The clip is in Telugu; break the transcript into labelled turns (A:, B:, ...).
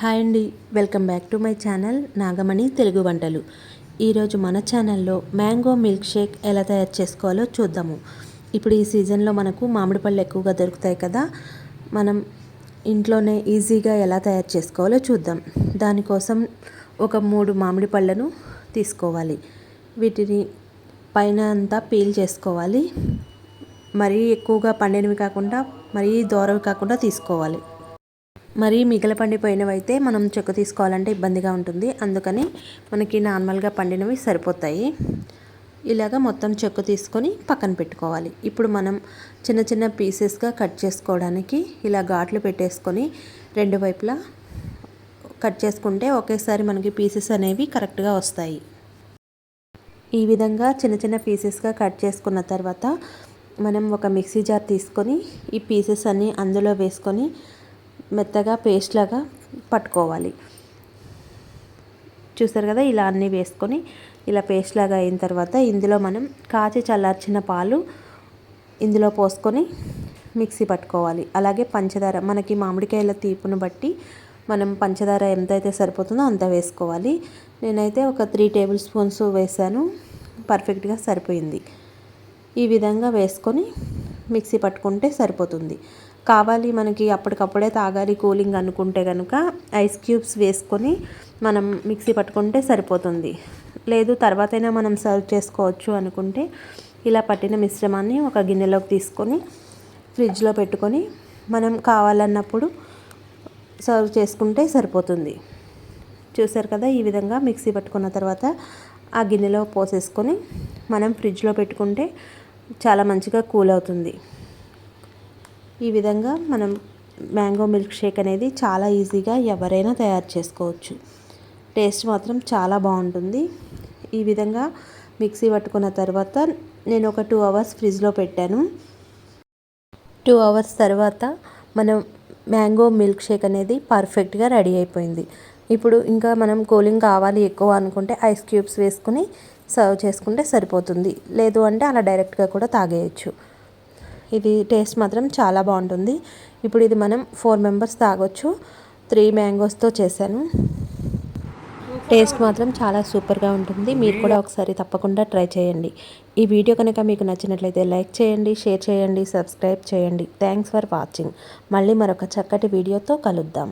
A: హాయ్ అండి. Welcome back to my channel Nagamani Telugu వంటలు. ఈరోజు మన ఛానల్లో మ్యాంగో మిల్క్ షేక్ ఎలా తయారు చేసుకోవాలో చూద్దాము. ఇప్పుడు ఈ సీజన్లో మనకు మామిడి పళ్ళు ఎక్కువగా దొరుకుతాయి కదా. మనం ఇంట్లోనే ఈజీగా ఎలా తయారు చేసుకోవాలో చూద్దాం. దానికోసం ఒక మూడు మామిడి పళ్ళను తీసుకోవాలి. వీటిని పైన అంతా పీల్ చేసుకోవాలి. మరీ ఎక్కువగా పండినవి కాకుండా మరీ దూరవి కాకుండా తీసుకోవాలి. మరీ మిగల పండిపోయినవి అయితే మనం చెక్కు తీసుకోవాలంటే ఇబ్బందిగా ఉంటుంది. అందుకని మనకి నార్మల్గా పండినవి సరిపోతాయి. ఇలాగ మొత్తం చెక్కు తీసుకొని పక్కన పెట్టుకోవాలి. ఇప్పుడు మనం చిన్న చిన్న పీసెస్గా కట్ చేసుకోవడానికి ఇలా ఘాట్లు పెట్టేసుకొని రెండు వైపులా కట్ చేసుకుంటే ఒకేసారి మనకి పీసెస్ అనేవి కరెక్ట్గా వస్తాయి. ఈ విధంగా చిన్న చిన్న పీసెస్గా కట్ చేసుకున్న తర్వాత మనం ఒక మిక్సీ జార్ తీసుకొని ఈ పీసెస్ అన్నీ అందులో వేసుకొని మెత్తగా పేస్ట్ లాగా పట్టుకోవాలి. చూసారు కదా ఇలా అన్నీ వేసుకొని ఇలా పేస్ట్ లాగా అయిన తర్వాత ఇందులో మనం కాచి చల్లార్చిన పాలు ఇందులో పోసుకొని మిక్సీ పట్టుకోవాలి. అలాగే పంచదార మనకి మామిడికాయల తీపును బట్టి మనం పంచదార ఎంతైతే సరిపోతుందో అంత వేసుకోవాలి. నేనైతే ఒక త్రీ టేబుల్ స్పూన్స్ వేసాను పర్ఫెక్ట్గా సరిపోయింది. ఈ విధంగా వేసుకొని మిక్సీ పట్టుకుంటే సరిపోతుంది. కావాలి మనకి అప్పటికప్పుడే తాగాలి కూలింగ్ అనుకుంటే కనుక ఐస్ క్యూబ్స్ వేసుకొని మనం మిక్సీ పట్టుకుంటే సరిపోతుంది. లేదు తర్వాతైనా మనం సర్వ్ చేసుకోవచ్చు అనుకుంటే ఇలా పట్టిన మిశ్రమాన్ని ఒక గిన్నెలోకి తీసుకొని ఫ్రిడ్జ్లో పెట్టుకొని మనం కావాలన్నప్పుడు సర్వ్ చేసుకుంటే సరిపోతుంది. చూసారు కదా ఈ విధంగా మిక్సీ పట్టుకున్న తర్వాత ఆ గిన్నెలో పోసేసుకొని మనం ఫ్రిడ్జ్లో పెట్టుకుంటే చాలా మంచిగా కూల్ అవుతుంది. ఈ విధంగా మనం మ్యాంగో మిల్క్ షేక్ అనేది చాలా ఈజీగా ఎవరైనా తయారు చేసుకోవచ్చు. టేస్ట్ మాత్రం చాలా బాగుంటుంది. ఈ విధంగా మిక్సీ పట్టుకున్న తర్వాత నేను ఒక టూ అవర్స్ ఫ్రిడ్జ్లో పెట్టాను. టూ అవర్స్ తర్వాత మనం మ్యాంగో మిల్క్ షేక్ అనేది పర్ఫెక్ట్గా రెడీ అయిపోయింది. ఇప్పుడు ఇంకా మనం కూలింగ్ కావాలి ఎక్కువ అనుకుంటే ఐస్ క్యూబ్స్ వేసుకుని సర్వ్ చేసుకుంటే సరిపోతుంది. లేదు అంటే అలా డైరెక్ట్గా కూడా తాగేయచ్చు. ఇది టేస్ట్ మాత్రం చాలా బాగుంటుంది. ఇప్పుడు ఇది మనం ఫోర్ మెంబర్స్ తాగొచ్చు. త్రీ మ్యాంగోస్తో చేశాను. టేస్ట్ మాత్రం చాలా సూపర్గా ఉంటుంది. మీరు కూడా ఒకసారి తప్పకుండా ట్రై చేయండి. ఈ వీడియో కనుక మీకు నచ్చినట్లయితే లైక్ చేయండి షేర్ చేయండి సబ్స్క్రైబ్ చేయండి. Thanks for watching. మళ్ళీ మరొక చక్కటి వీడియోతో కలుద్దాం.